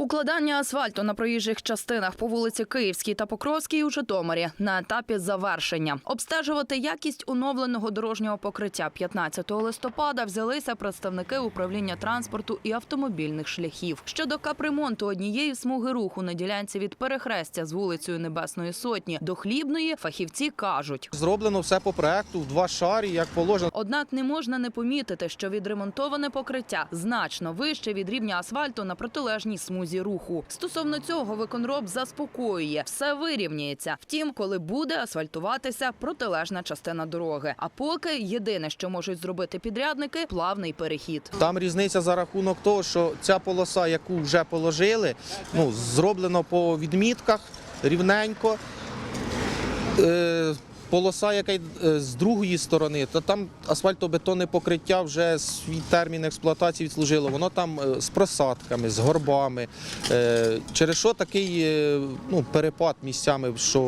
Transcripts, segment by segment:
Укладання асфальту на проїжджих частинах по вулиці Київській та Покровській у Житомирі на етапі завершення. Обстежувати якість оновленого дорожнього покриття 15 листопада взялися представники управління транспорту і автомобільних шляхів. Щодо капремонту однієї смуги руху на ділянці від перехрестя з вулицею Небесної Сотні до Хлібної, фахівці кажуть. Зроблено все по проекту в два шарі, як положено. Однак не можна не помітити, що відремонтоване покриття значно вище від рівня асфальту на протилежній смузі руху. Стосовно цього виконроб заспокоює, все вирівняється. Втім, коли буде асфальтуватися протилежна частина дороги. А поки єдине, що можуть зробити підрядники плавний перехід. Там різниця за рахунок того, що ця полоса, яку вже положили, ну, зроблено по відмітках рівненько. Е, полоса, яка е, з другої сторони, то там асфальтобетонне покриття вже свій термін експлуатації відслужило. Воно там е, з просадками, з горбами. Е, через що такий ну, перепад місцями, що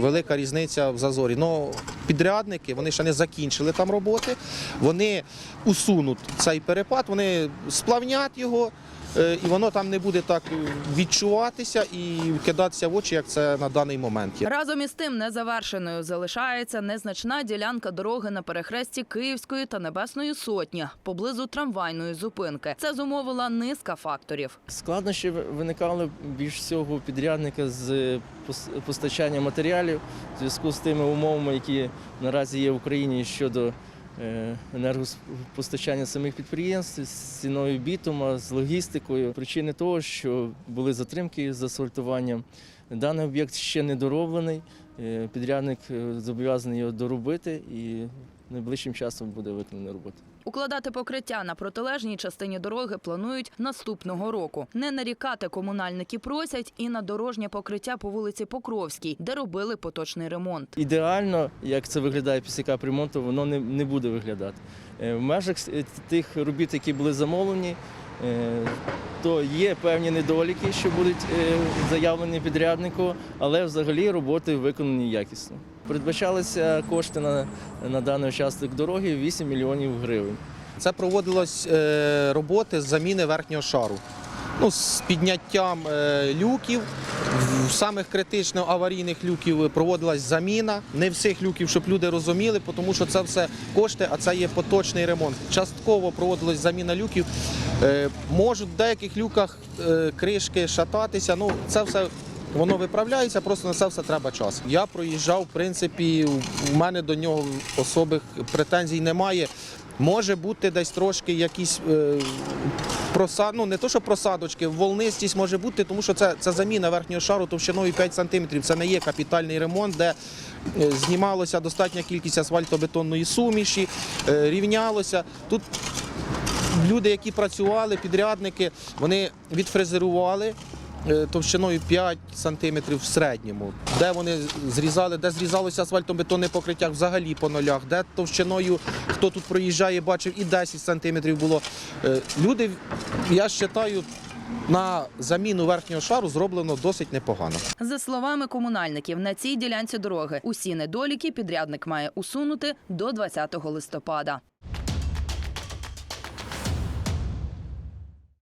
велика різниця в зазорі. Ну, підрядники вони ще не закінчили там роботи. Вони усунуть цей перепад, вони сплавнять його. е, І воно там не буде так відчуватися і кидатися в очі, як це на даний момент є. Разом із тим незавершеною залишається незначна ділянка дороги на перехресті Київської та Небесної Сотні поблизу трамвайної зупинки. Це зумовила низка факторів. Складнощі виникали більш всього підрядника з пос- постачанням матеріалів в зв'язку з тими умовами, які наразі є в Україні щодо е, енергопостачання самих підприємств, з ціною бітума, з логістикою. Причини того, що були затримки з асфальтуванням. Даний об'єкт ще не дороблений. е, Підрядник е, зобов'язаний його доробити і найближчим часом буде виконана робота. Укладати покриття на протилежній частині дороги планують наступного року. Не нарікати комунальники просять і на дорожнє покриття по вулиці Покровській, де робили поточний ремонт. Ідеально, як це виглядає після капремонту, воно не, буде виглядати. Е, В межах е, тих робіт, які були замовлені, е, то є певні недоліки, що будуть заявлені підряднику, але взагалі роботи виконані якісно. Передбачалися кошти на, на даний участок дороги 8 мільйонів гривень. Це проводилось е, роботи з заміни верхнього шару. Ну, з підняттям е, люків, в самих критично аварійних люків проводилась заміна. Не всіх люків, щоб люди розуміли, тому що це все кошти, а це є поточний ремонт. Частково проводилась заміна люків. Е, можуть в деяких люках е, кришки шататися. Ну, це все Воно виправляється, просто на це все треба час. Я проїжджав, в принципі, у мене до нього особих претензій немає. Може бути десь трошки якісь е, просад, ну не то, що просадочки, волнистість може бути, тому що це, це заміна верхнього шару товщиною 5 см. Це не є капітальний ремонт, де е, знімалося достатня кількість асфальтобетонної суміші, е, рівнялося. Тут люди, які працювали, підрядники, вони відфрезерували. Е, Товщиною 5 сантиметрів в середньому, де вони зрізали, де зрізалося асфальтобетонне покриття взагалі по нулях, де товщиною, хто тут проїжджає, бачив, і 10 сантиметрів було. Е, Люди, я вважаю, на заміну верхнього шару зроблено досить непогано. За словами комунальників, на цій ділянці дороги усі недоліки підрядник має усунути до 20 листопада.